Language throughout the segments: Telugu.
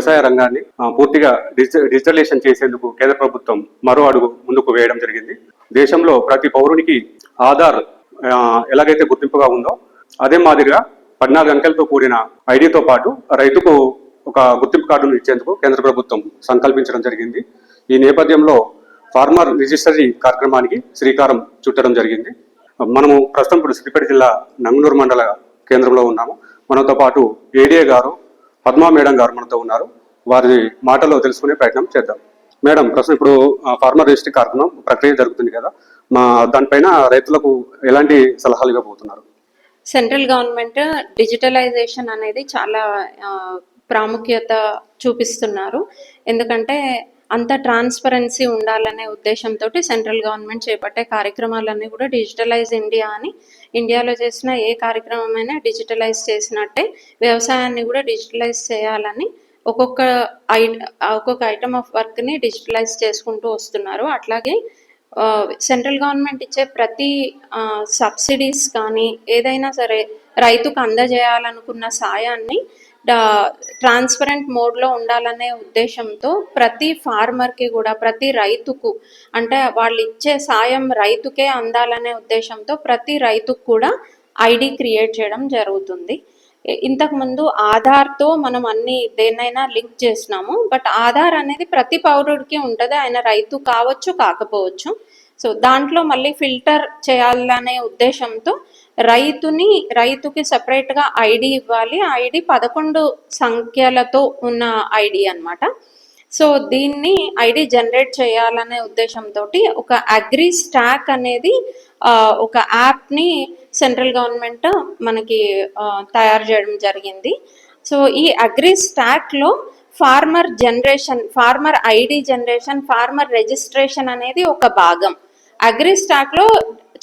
వ్యవసాయ రంగాన్ని పూర్తిగా డిజిటలైజేషన్ చేసేందుకు కేంద్ర ప్రభుత్వం మరో అడుగు ముందుకు వేయడం జరిగింది. దేశంలో ప్రతి పౌరునికి ఆధార్ ఎలాగైతే గుర్తింపుగా ఉందో అదే మాదిరిగా పద్నాలుగు అంకెలతో కూడిన ఐడితో పాటు రైతుకు ఒక గుర్తింపు కార్డును ఇచ్చేందుకు కేంద్ర ప్రభుత్వం సంకల్పించడం జరిగింది. ఈ నేపథ్యంలో ఫార్మర్ రిజిస్టరీ కార్యక్రమానికి శ్రీకారం చుట్టడం జరిగింది. మనము ప్రస్తుతం ఇప్పుడు సిద్దిపేట జిల్లా నంగనూరు మండల కేంద్రంలో ఉన్నాము. మనతో పాటు ఏడీఏ గారు పద్మా మేడం గారు మనతో ఉన్నారు. వారి మాటలో తెలుసుకునే ప్రయత్నం చేద్దాం. మేడం ప్రస్తుతం ఇప్పుడు ఫార్మర్ రిజిస్ట్రీ కార్యక్రమం ప్రక్రియ జరుగుతుంది కదా. మా దానిపైన రైతులకు ఎలాంటి సలహాలు ఇవ్వబోతున్నారు సెంట్రల్ గవర్నమెంట్ డిజిటలైజేషన్ అనేది చాలా ప్రాముఖ్యత చూపిస్తున్నారు. ఎందుకంటే అంత ట్రాన్స్పరెన్సీ ఉండాలనే ఉద్దేశంతో సెంట్రల్ గవర్నమెంట్ చేపట్టే కార్యక్రమాలన్నీ కూడా డిజిటలైజ్ ఇండియా అని ఇండియాలో చేసిన ఏ కార్యక్రమమైనా డిజిటలైజ్ చేసినట్టే వ్యవసాయాన్ని కూడా డిజిటలైజ్ చేయాలని ఒక్కొక్క ఐ ఒక్కొక్క ఐటమ్ ఆఫ్ వర్క్ని డిజిటలైజ్ చేసుకుంటూ వస్తున్నారు. అట్లాగే సెంట్రల్ గవర్నమెంట్ ఇచ్చే ప్రతి సబ్సిడీస్ కానీ ఏదైనా సరే రైతుకు అందజేయాలనుకున్న సాయాన్ని ట్రాన్స్పరెంట్ మోడ్లో ఉండాలనే ఉద్దేశంతో ప్రతి ఫార్మర్కి కూడా ప్రతి రైతుకు అంటే వాళ్ళు ఇచ్చే సాయం రైతుకే అందాలనే ఉద్దేశంతో ప్రతి రైతుకు కూడా ఐడి క్రియేట్ చేయడం జరుగుతుంది. ఇంతకుముందు ఆధార్తో మనం అన్ని దేన్నైనా లింక్ చేసినాము. బట్ ఆధార్ అనేది ప్రతి పౌరుడికి ఉంటుంది. ఆయన రైతు కావచ్చు కాకపోవచ్చు. సో దాంట్లో మళ్ళీ ఫిల్టర్ చేయాలనే ఉద్దేశంతో రైతుని రైతుకి సపరేట్గా ఐడి ఇవ్వాలి. ఆ ఐడి పదకొండు సంఖ్యలతో ఉన్న ఐడి అన్నమాట. సో దీన్ని ఐడి జనరేట్ చేయాలనే ఉద్దేశంతో ఒక అగ్రి స్టాక్ అనేది ఒక యాప్ని సెంట్రల్ గవర్నమెంట్ మనకి తయారు చేయడం జరిగింది. సో ఈ అగ్రి స్టాక్లో farmer generation farmer ID generation farmer registration అనేది ఒక భాగం. అగ్రి స్టాక్లో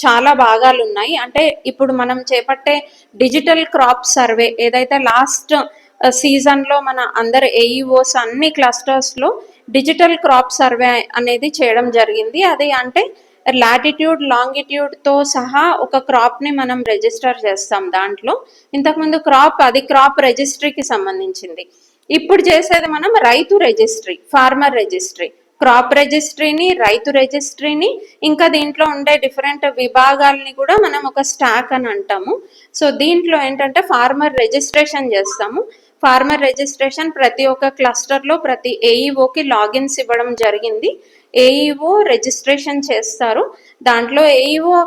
చాలా భాగాలు ఉన్నాయి అంటే ఇప్పుడు మనం చేపట్టే డిజిటల్ క్రాప్ సర్వే ఏదైతే లాస్ట్ సీజన్లో మన అందరు ఏఈఓస్ అన్ని క్లస్టర్స్లో డిజిటల్ క్రాప్ సర్వే అనేది చేయడం జరిగింది. అది అంటే లాటిట్యూడ్ లాంగిట్యూడ్తో సహా ఒక క్రాప్ని మనం రిజిస్టర్ చేస్తాం దాంట్లో. ఇంతకుముందు క్రాప్ అది క్రాప్ రిజిస్ట్రీకి సంబంధించింది. ఇప్పుడు చేసేది మనం రైతు రిజిస్ట్రీ ఫార్మర్ రిజిస్ట్రీ. క్రాప్ రిజిస్ట్రీని రైతు రిజిస్ట్రీని ఇంకా దీంట్లో ఉండే డిఫరెంట్ విభాగాలని కూడా మనం ఒక స్టాక్ అని అంటాము. సో దీంట్లో ఏంటంటే ఫార్మర్ రిజిస్ట్రేషన్ చేస్తాము. ఫార్మర్ రిజిస్ట్రేషన్ ప్రతి ఒక్క క్లస్టర్లో ప్రతి ఏఈఓకి లాగిన్స్ ఇవ్వడం జరిగింది. ఏఈఓ రిజిస్ట్రేషన్ చేస్తారు. దాంట్లో ఏఈఓ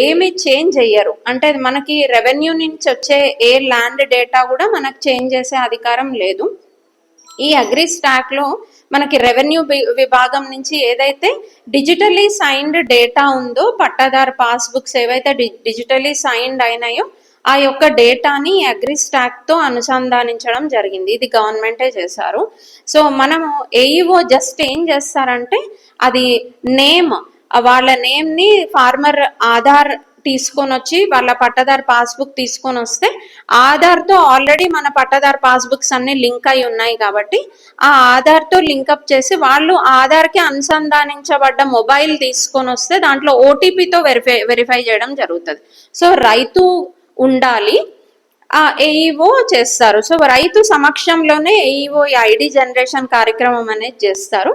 ఏమి చేంజ్ అయ్యారు అంటే మనకి రెవెన్యూ నుంచి వచ్చే ఏ ల్యాండ్ డేటా కూడా మనకు చేంజ్ చేసే అధికారం లేదు. ఈ అగ్రి స్టాక్లో మనకి రెవెన్యూ విభాగం నుంచి ఏదైతే డిజిటలీ సైన్డ్ డేటా ఉందో పట్టాదారు పాస్బుక్స్ ఏవైతే డిజిటలీ సైన్డ్ అయినాయో ఆ యొక్క డేటాని అగ్రిస్టాక్తో తో అనుసంధానించడం జరిగింది. ఇది గవర్నమెంటే చేశారు. సో మనము ఏఈఓ జస్ట్ ఏం చేస్తారంటే అది నేమ్ వాళ్ళ నేమ్ని ఫార్మర్ ఆధార్ తీసుకొని వచ్చి వాళ్ళ పట్టదారు పాస్బుక్ తీసుకొని వస్తే ఆధార్తో ఆల్రెడీ మన పట్టదారు పాస్బుక్స్ అన్ని లింక్ అయి ఉన్నాయి కాబట్టి ఆ ఆధార్తో లింకప్ చేసి వాళ్ళు ఆధార్కి అనుసంధానించబడ్డ మొబైల్ తీసుకొని వస్తే దాంట్లో ఓటీపీతో వెరిఫై వెరిఫై చేయడం జరుగుతుంది. సో రైతు ఉండాలి ఏఈఓ చేస్తారు. సో రైతు సమక్షంలోనే ఏఈఓ ఈ ఐడి జనరేషన్ కార్యక్రమం అనేది చేస్తారు.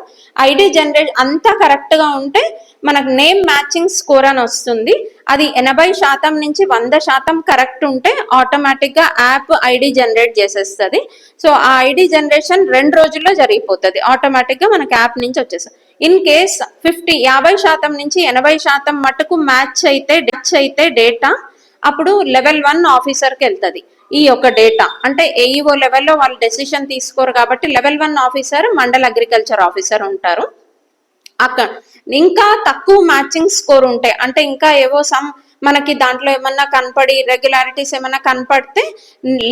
ఐడి జనరేషన్ అంతా కరెక్ట్గా ఉంటే మనకు నేమ్ మ్యాచింగ్ స్కోర్ అని వస్తుంది. అది ఎనభై శాతం నుంచి వంద శాతం కరెక్ట్ ఉంటే ఆటోమేటిక్గా యాప్ ఐడి జనరేట్ చేసేస్తుంది. సో ఆ ఐడి జనరేషన్ రెండు రోజుల్లో జరిగిపోతుంది. ఆటోమేటిక్గా మనకి యాప్ నుంచి వచ్చేస్తుంది. ఇన్ కేస్ ఫిఫ్టీ యాభై శాతం నుంచి ఎనభై శాతం మటుకు మ్యాచ్ అయితే మ్యాచ్ అయితే డేటా అప్పుడు లెవెల్ వన్ ఆఫీసర్కి వెళ్తుంది ఈ యొక్క డేటా. అంటే ఏఈఓ లెవెల్లో వాళ్ళు డెసిషన్ తీసుకోరు కాబట్టి level one officer mandal agriculture officer ఉంటారు. అక్కడ ఇంకా తక్కువ మ్యాచింగ్ స్కోర్ ఉంటాయి అంటే ఇంకా ఏవో సమ్ మనకి దాంట్లో ఏమన్నా కనపడి రెగ్యులారిటీస్ ఏమన్నా కనపడితే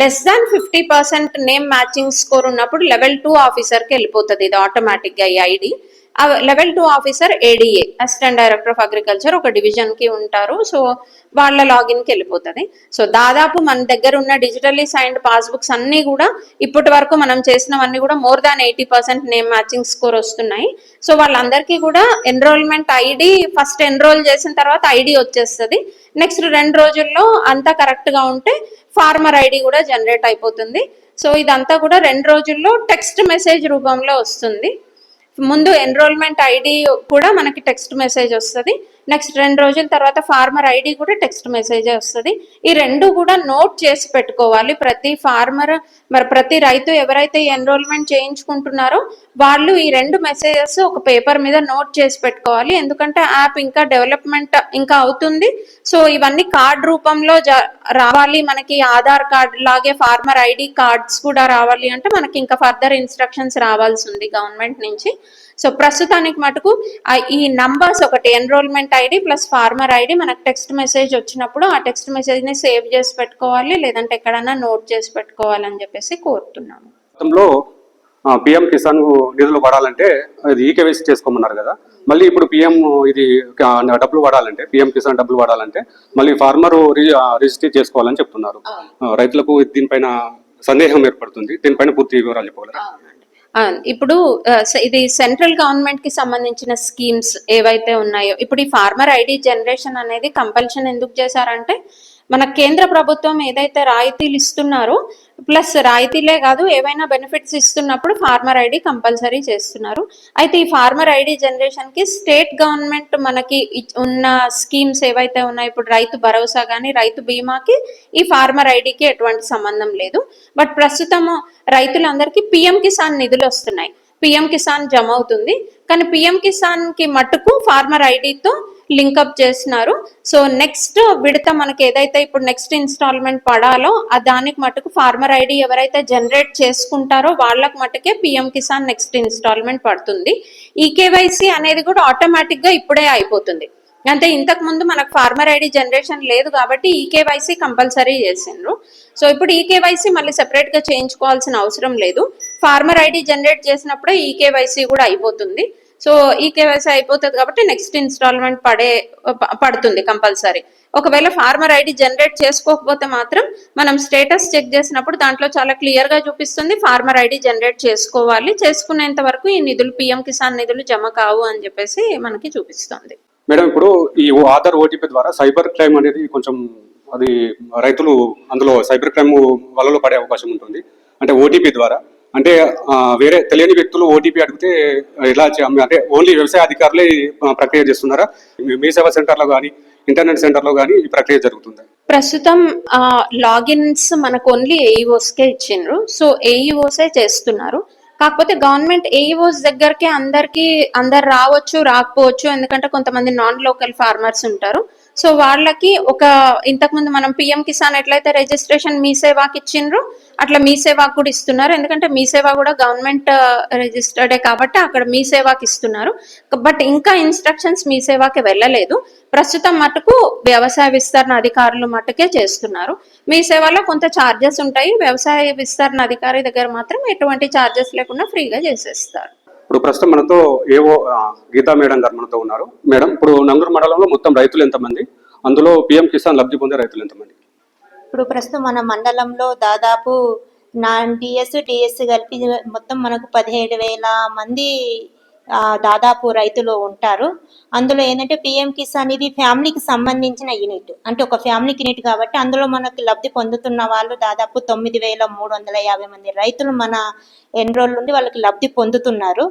less than fifty percent name matching score ఉన్నప్పుడు లెవెల్ టూ ఆఫీసర్కి వెళ్ళిపోతుంది. ఇది ఆటోమేటిక్గా ఈ ID. Level two officer ADA assistant director of agriculture ఒక డివిజన్కి ఉంటారు. సో వాళ్ళ లాగిన్కి వెళ్ళిపోతుంది. సో దాదాపు మన దగ్గర ఉన్న డిజిటల్లీ సైన్డ్ పాస్బుక్స్ అన్నీ కూడా ఇప్పటి వరకు మనం చేసినవన్నీ కూడా more than eighty percent name matching score వస్తున్నాయి. సో వాళ్ళందరికీ కూడా ఎన్రోల్మెంట్ ఐడి ఫస్ట్ ఎన్రోల్ చేసిన తర్వాత ఐడి వచ్చేస్తుంది. నెక్స్ట్ రెండు రోజుల్లో అంతా కరెక్ట్గా ఉంటే ఫార్మర్ ఐడి కూడా జనరేట్ అయిపోతుంది. సో ఇదంతా కూడా రెండు రోజుల్లో టెక్స్ట్ మెసేజ్ రూపంలో వస్తుంది. ముందు ఎన్రోల్మెంట్ ఐడి కూడా మనకి టెక్స్ట్ మెసేజ్ వస్తుంది. నెక్స్ట్ రెండు రోజుల తర్వాత ఫార్మర్ ఐడి కూడా టెక్స్ట్ మెసేజ్ వస్తుంది. ఈ రెండు కూడా నోట్ చేసి పెట్టుకోవాలి. ప్రతి ఫార్మర్ మరి ప్రతి రైతు ఎవరైతే ఎన్రోల్మెంట్ చేయించుకుంటున్నారో వాళ్ళు ఈ రెండు మెసేజెస్ ఒక పేపర్ మీద నోట్ చేసి పెట్టుకోవాలి. ఎందుకంటే యాప్ ఇంకా డెవలప్మెంట్ ఇంకా అవుతుంది. సో ఇవన్నీ కార్డ్ రూపంలో జ- రావాలి. మనకి ఆధార్ కార్డ్ లాగే ఫార్మర్ ఐడి కార్డ్స్ కూడా రావాలి అంటే మనకి ఇంకా ఫర్దర్ ఇన్స్ట్రక్షన్స్ రావాల్సి ఉంది గవర్నమెంట్ నుంచి. సో ప్రస్తుతానికి మటుకు ఈ నంబర్స్ ఒకటి enrolment ID plus farmer ID మనకు టెక్స్ట్ మెసేజ్ వచ్చినప్పుడు ఆ టెక్స్ట్ మెసేజ్ని సేవ్ చేసి పెట్టుకోవాలి లేదంటే ఎక్కడన్నా నోట్ చేసి పెట్టుకోవాలని చెప్పేసి కోరుతున్నాము. గతంలో పిఎం కిసాన్ నిధులు పడాలంటే అది ఈకేవైసీ చేసుకోమన్నారు కదా. మళ్ళీ ఇప్పుడు పిఎం ఇది డబ్బులు పడాలంటే పిఎం కిసాన్ డబ్బులు పడాలంటే మళ్ళీ ఫార్మర్ రిజిస్టర్ చేసుకోవాలని చెప్తున్నారు. రైతులకు దీనిపైన సందేహం ఏర్పడుతుంది. దీనిపైన పూర్తి వివరాలు చెప్పగలరా? ఇప్పుడు ఆ, ఇది సెంట్రల్ గవర్నమెంట్కి సంబంధించిన స్కీమ్స్ ఏవైతే ఉన్నాయో ఇప్పుడు ఈ ఫార్మర్ ఐడి జనరేషన్ అనేది కంపల్షన్ ఎందుకు చేశారంటే మన కేంద్ర ప్రభుత్వం ఏదైతే రాయితీలు ఇస్తున్నారో ప్లస్ రాయితీలే కాదు ఏవైనా బెనిఫిట్స్ ఇస్తున్నప్పుడు ఫార్మర్ ఐడి కంపల్సరీ చేస్తున్నారు. అయితే ఈ ఫార్మర్ ఐడి జనరేషన్కి స్టేట్ గవర్నమెంట్ మనకి ఉన్న స్కీమ్స్ ఏవైతే ఉన్నాయో ఇప్పుడు రైతు భరోసా కానీ రైతు బీమాకి ఈ ఫార్మర్ ఐడికి ఎటువంటి సంబంధం లేదు. బట్ ప్రస్తుతము రైతులందరికీ పిఎం కిసాన్ నిధులు వస్తున్నాయి. పిఎం కిసాన్ జమ అవుతుంది. కానీ పిఎం కిసాన్కి మట్టుకు ఫార్మర్ ఐడితో లింకప్ చేస్తున్నారు సో నెక్స్ట్ విడత మనకి ఏదైతే ఇప్పుడు నెక్స్ట్ ఇన్స్టాల్మెంట్ పడాలో ఆ దానికి మటుకు ఫార్మర్ ఐడి ఎవరైతే జనరేట్ చేసుకుంటారో వాళ్ళకి మటుకే పిఎం కిసాన్ నెక్స్ట్ ఇన్స్టాల్మెంట్ పడుతుంది. ఈ కేవైసీ అనేది కూడా ఆటోమేటిక్గా ఇప్పుడే అయిపోతుంది. అంటే ఇంతకు ముందు మనకు ఫార్మర్ ఐడి జనరేషన్ లేదు కాబట్టి ఈకేవైసీ కంపల్సరీ చేసిండ్రు. సో ఇప్పుడు ఈకేవైసీ మళ్ళీ సెపరేట్గా చేయించుకోవాల్సిన అవసరం లేదు. ఫార్మర్ ఐడి జనరేట్ చేసినప్పుడే ఈకేవైసీ కూడా అయిపోతుంది. సో ఈ కేవైసీ అయిపోతుంది కాబట్టి నెక్స్ట్ ఇన్స్టాల్మెంట్ పడే పడుతుంది కంపల్సరీ. ఒకవేళ ఫార్మర్ ఐడి జనరేట్ చేసుకోకపోతే మాత్రం మనం స్టేటస్ చెక్ చేసినప్పుడు దాంట్లో చాలా క్లియర్గా చూపిస్తుంది ఫార్మర్ ఐడి జనరేట్ చేసుకోవాలి. చేసుకునేంత వరకు ఈ నిధులు పిఎం కిసాన్ నిధులు జమ కావు అని చెప్పేసి మనకి చూపిస్తుంది. మేడం ఇప్పుడు ఈ ఆధార్ ఓటీపీ ద్వారా సైబర్ క్రైమ్ అనేది కొంచెం అది రైతులు అందులో సైబర్ క్రైమ్ వలలో పడే అవకాశం ఉంటుంది. అంటే ఓటీపీ ద్వారా అంటే వేరే తెలియని వ్యక్తులు ఓటీపీ అడిగితే ఎలా అంటే ఓన్లీ వ్యవసాయ అధికారులే ప్రక్రియ చేస్తున్నారా? మీ- సేవా సెంటర్లో కానీ ఇంటర్నెట్ సెంటర్లో కానీ ఈ ప్రక్రియ జరుగుతుందా? ప్రస్తుతం లాగిన్స్ మనకు ఓన్లీ ఏఈఓస్కే ఇచ్చిండ్రు. సో ఏఈఓసే చేస్తున్నారు. కాకపోతే గవర్నమెంట్ ఏఈఓస్ దగ్గరకే అందరికి అందరు రావచ్చు రాకపోవచ్చు. ఎందుకంటే కొంతమంది నాన్ లోకల్ ఫార్మర్స్ ఉంటారు. సో వాళ్ళకి ఒక ఇంతకుముందు మనం పిఎం కిసాన్ ఎట్లయితే రిజిస్ట్రేషన్ మీ సేవాకి ఇచ్చిండ్రు అట్లా మీ సేవాకు కూడా ఇస్తున్నారు. ఎందుకంటే మీ సేవ కూడా గవర్నమెంట్ రిజిస్టర్డే కాబట్టి అక్కడ మీ సేవాకి ఇస్తున్నారు. బట్ ఇంకా ఇన్స్ట్రక్షన్స్ మీ సేవాకి వెళ్ళలేదు. ప్రస్తుతం మటుకు వ్యవసాయ విస్తరణ అధికారులు మటుకే చేస్తున్నారు. మీ సేవలో కొంత ఛార్జెస్ ఉంటాయి. వ్యవసాయ విస్తరణ అధికారి దగ్గర మాత్రం ఎటువంటి ఛార్జెస్ లేకుండా ఫ్రీగా చేసేస్తారు. ఇప్పుడు ప్రస్తుతం మనతో ఏవో గీతా మేడం గారు మనతో ఉన్నారు. మేడం ఇప్పుడు నంగూరు మండలంలో మొత్తం రైతులు ఎంతమంది? అందులో పిఎం కిసాన్ లబ్ధి పొందే రైతులు ఎంతమంది? ఇప్పుడు ప్రస్తుతం మన మండలంలో దాదాపు నాన్ డిఎస్ డిఎస్ కలిపి మొత్తం మనకు పదిహేడు వేల మంది దాదాపు రైతులు ఉంటారు. అందులో ఏంటంటే పిఎం కిసాన్ ఇది ఫ్యామిలీకి సంబంధించిన యూనిట్. అంటే ఒక ఫ్యామిలీకి యూనిట్ కాబట్టి అందులో మనకు లబ్ధి పొందుతున్న వాళ్ళు దాదాపు తొమ్మిది వేల మూడు వందల యాభై మంది రైతులు మన ఎన్రోల్ నుండి వాళ్ళకి లబ్ధి పొందుతున్నారు.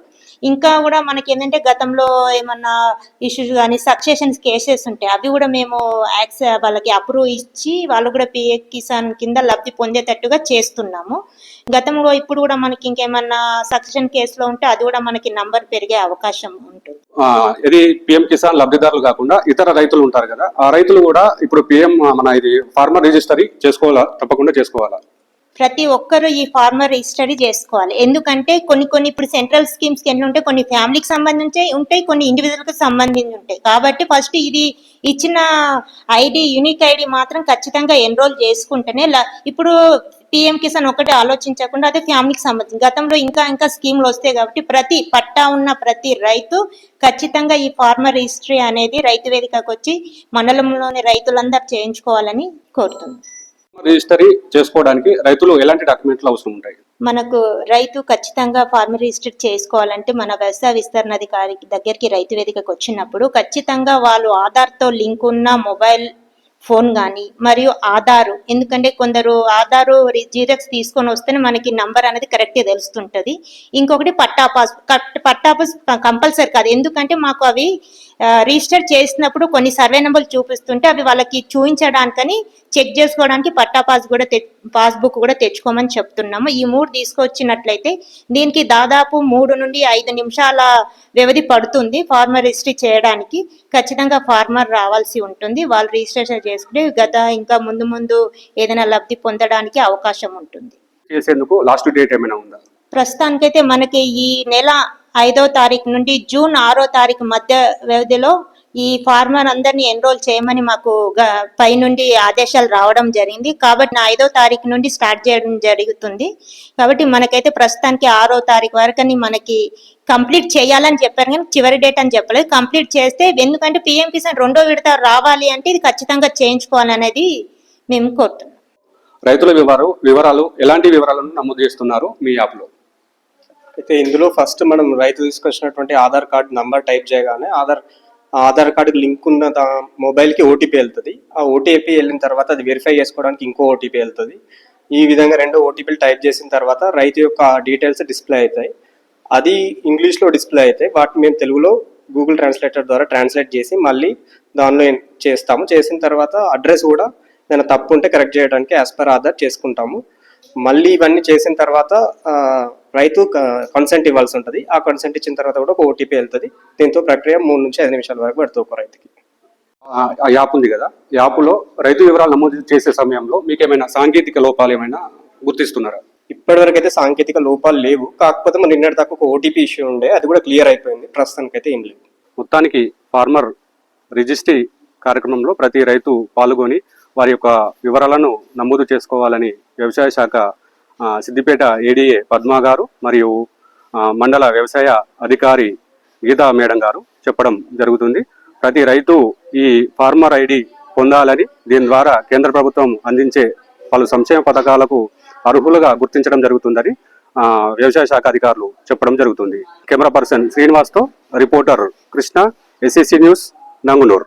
ఇంకా కూడా మనకి ఏంటంటే గతంలో ఏమన్నా ఇష్యూస్ కానీ సక్సెషన్స్ కేసెస్ ఉంటాయి అవి కూడా మేము యాక్స్ వాళ్ళకి అప్రూవ్ ఇచ్చి వాళ్ళు కూడా పిఏ కిసాన్ కింద లబ్ధి పొందేటట్టుగా చేస్తున్నాము. గతంలో ఇప్పుడు కూడా మనకి ఇంకేమన్నా సక్సెషన్ కేసులో ఉంటే అది కూడా మనకి నంబర్ పెరిగే అవకాశం ఉంటుంది. ఆ, ఇది పిఎం కిసాన్ లబ్ధిదారులు కాకుండా ఇతర రైతులు ఉంటారు కదా ఆ రైతులు కూడా ఇప్పుడు పిఎం మన ఇది ఫార్మర్ రిజిస్టరీ చేసుకోవాలా? తప్పకుండా చేసుకోవాలా? ప్రతి ఒక్కరూ ఈ ఫార్మర్ రిజిస్టరీ చేసుకోవాలి. ఎందుకంటే కొన్ని కొన్ని ఇప్పుడు సెంట్రల్ స్కీమ్స్ ఎన్ని ఉంటాయి? కొన్ని ఫ్యామిలీకి సంబంధించి ఉంటాయి. కొన్ని ఇండివిజువల్కి సంబంధించి ఉంటాయి. కాబట్టి ఫస్ట్ ఇది ఇచ్చిన ఐడి యూనిక్ ఐడి మాత్రం ఖచ్చితంగా ఎన్రోల్ చేసుకుంటేనే ల- ఇప్పుడు పిఎం కిసాన్ ఒకటి ఆలోచించకుండా అదే ఫ్యామిలీకి సంబంధించి. గతంలో ఇంకా ఇంకా స్కీమ్లు వస్తాయి కాబట్టి ప్రతి పట్టా ఉన్న ప్రతి రైతు ఖచ్చితంగా ఈ ఫార్మర్ రిజిస్ట్రీ అనేది రైతు వేదికకు వచ్చి మండలంలోని రైతులందరూ చేయించుకోవాలని కోరుతున్నాను రిజిస్టరీ చేసుకోవడానికి రైతులు ఎలాంటి డాక్యుమెంట్లు అవసరం ఉంటాయి? మనకు రైతు ఖచ్చితంగా ఫార్మర్ రిజిస్టర్ చేసుకోవాలంటే మన వ్యవసాయ విస్తరణ అధికారి దగ్గరికి రైతు వేదికకు వచ్చినప్పుడు ఖచ్చితంగా వాళ్ళు ఆధార్తో లింక్ ఉన్న మొబైల్ ఫోన్ కానీ మరియు ఆధారు ఎందుకంటే కొందరు ఆధారు జీరక్స్ తీసుకొని వస్తేనే మనకి నంబర్ అనేది కరెక్ట్గా తెలుస్తుంటుంది. ఇంకొకటి పట్టాపాస్ పట్టాపాస్ కంపల్సరీ కాదు. ఎందుకంటే మాకు అవి రిజిస్టర్ చేసినప్పుడు కొన్ని సర్వే నెంబర్లు చూపిస్తుంటే అవి వాళ్ళకి చూపించడానికని చెక్ చేసుకోవడానికి పట్టా పాస్ కూడా పాస్బుక్ కూడా తెచ్చుకోమని చెప్తున్నాము. ఈ మూడు తీసుకొచ్చినట్లయితే దీనికి దాదాపు మూడు నుండి ఐదు నిమిషాల వ్యవధి పడుతుంది ఫార్మర్ రిజిస్ట్రీ చేయడానికి. ఖచ్చితంగా ఫార్మర్ రావాల్సి ఉంటుంది. వాళ్ళు రిజిస్ట్రేషన్ చేసుకుంటే గత ఇంకా ముందు ముందు ఏదైనా లబ్ధి పొందడానికి అవకాశం ఉంటుంది. చేసేందుకు లాస్ట్ డేట్ ఏమైనా ఉందా? ప్రస్తుతానికైతే మనకి ఈ నెల ఐదో తారీఖు నుండి జూన్ ఆరో తారీఖు మధ్య వ్యవధిలో ఈ ఫార్మర్ అందరినీ ఎన్రోల్ చేయమని మాకు పై నుండి ఆదేశాలు రావడం జరిగింది. కాబట్టి నా ఐదో తారీఖు నుండి స్టార్ట్ చేయడం జరుగుతుంది. కాబట్టి మనకైతే ప్రస్తుతానికి ఆరో తారీఖు వరకు మనకి కంప్లీట్ చేయాలని చెప్పారు కానీ చివరి డేట్ అని చెప్పలేదు. కంప్లీట్ చేస్తే ఎందుకంటే పిఎం కిసాన్ రెండో విడత రావాలి అంటే ఇది ఖచ్చితంగా చేయించుకోవాలనేది మేము కోరుతున్నాం. రైతుల వివరాలు వివరాలు ఎలాంటి వివరాలను నమోదు చేస్తున్నారు మీ యాప్లో? అయితే ఇందులో ఫస్ట్ మనం రైతు తీసుకొచ్చినటువంటి ఆధార్ కార్డ్ నంబర్ టైప్ చేయగానే ఆధార్ ఆధార్ కార్డుకి లింక్ ఉన్న దా- మొబైల్కి ఓటీపీ వెళ్తుంది. ఆ ఓటీపీ వెళ్ళిన తర్వాత అది వెరిఫై చేసుకోవడానికి ఇంకో ఓటీపీ వెళ్తుంది. ఈ విధంగా రెండు ఓటీపీలు టైప్ చేసిన తర్వాత రైతు యొక్క డీటెయిల్స్ డిస్ప్లే అవుతాయి. అది ఇంగ్లీష్లో డిస్ప్లే అయితే వాటిని మేము తెలుగులో గూగుల్ ట్రాన్స్లేటర్ ద్వారా ట్రాన్స్లేట్ చేసి మళ్ళీ దానిలో చేస్తాము? చేసిన తర్వాత అడ్రస్ కూడా ఏదైనా తప్పు ఉంటే కరెక్ట్ చేయడానికి యాజ్ పర్ ఆధార్ చేసుకుంటాము. మళ్ళీ ఇవన్నీ చేసిన తర్వాత రైతు కన్సెంట్ ఇవ్వాల్సి ఉంటుంది. ఆ కన్సెంట్ ఇచ్చిన తర్వాత కూడా ఒక ఓటీపీ వెళ్తుంది. దీంతో ప్రక్రియ మూడు నుంచి ఐదు నిమిషాల వరకు పడుతుంది ఒక రైతుకి. ఆ యాప్ ఉంది కదా. యాప్లో రైతు వివరాలు నమోదు చేసే సమయంలో మీకు ఏమైనా సాంకేతిక లోపాలు ఏమైనా గుర్తిస్తున్నారా? ఇప్పటివరకు అయితే సాంకేతిక లోపాలు లేవు. కాకపోతే మన నిన్నటి దాకా ఒక ఓటీపీ ఇష్యూ ఉండే. అది కూడా క్లియర్ అయిపోయింది. ప్రస్తుతానికి అయితే ఏం లేదు. మొత్తానికి ఫార్మర్ రిజిస్ట్రీ కార్యక్రమంలో ప్రతి రైతు పాల్గొని వారి యొక్క వివరాలను నమోదు చేసుకోవాలని వ్యవసాయ శాఖ సిద్దిపేట ఏడీఏ పద్మా గారు మరియు మండల వ్యవసాయ అధికారి గీతా మేడం గారు చెప్పడం జరుగుతుంది. ప్రతి రైతు ఈ ఫార్మర్ ఐడి పొందాలని దీని ద్వారా కేంద్ర ప్రభుత్వం అందించే పలు సంక్షేమ పథకాలకు అర్హులుగా గుర్తించడం జరుగుతుందని వ్యవసాయ శాఖ అధికారులు చెప్పడం జరుగుతుంది. Camera person శ్రీనివాస్తో reporter Krishna SSC news Nangunuru.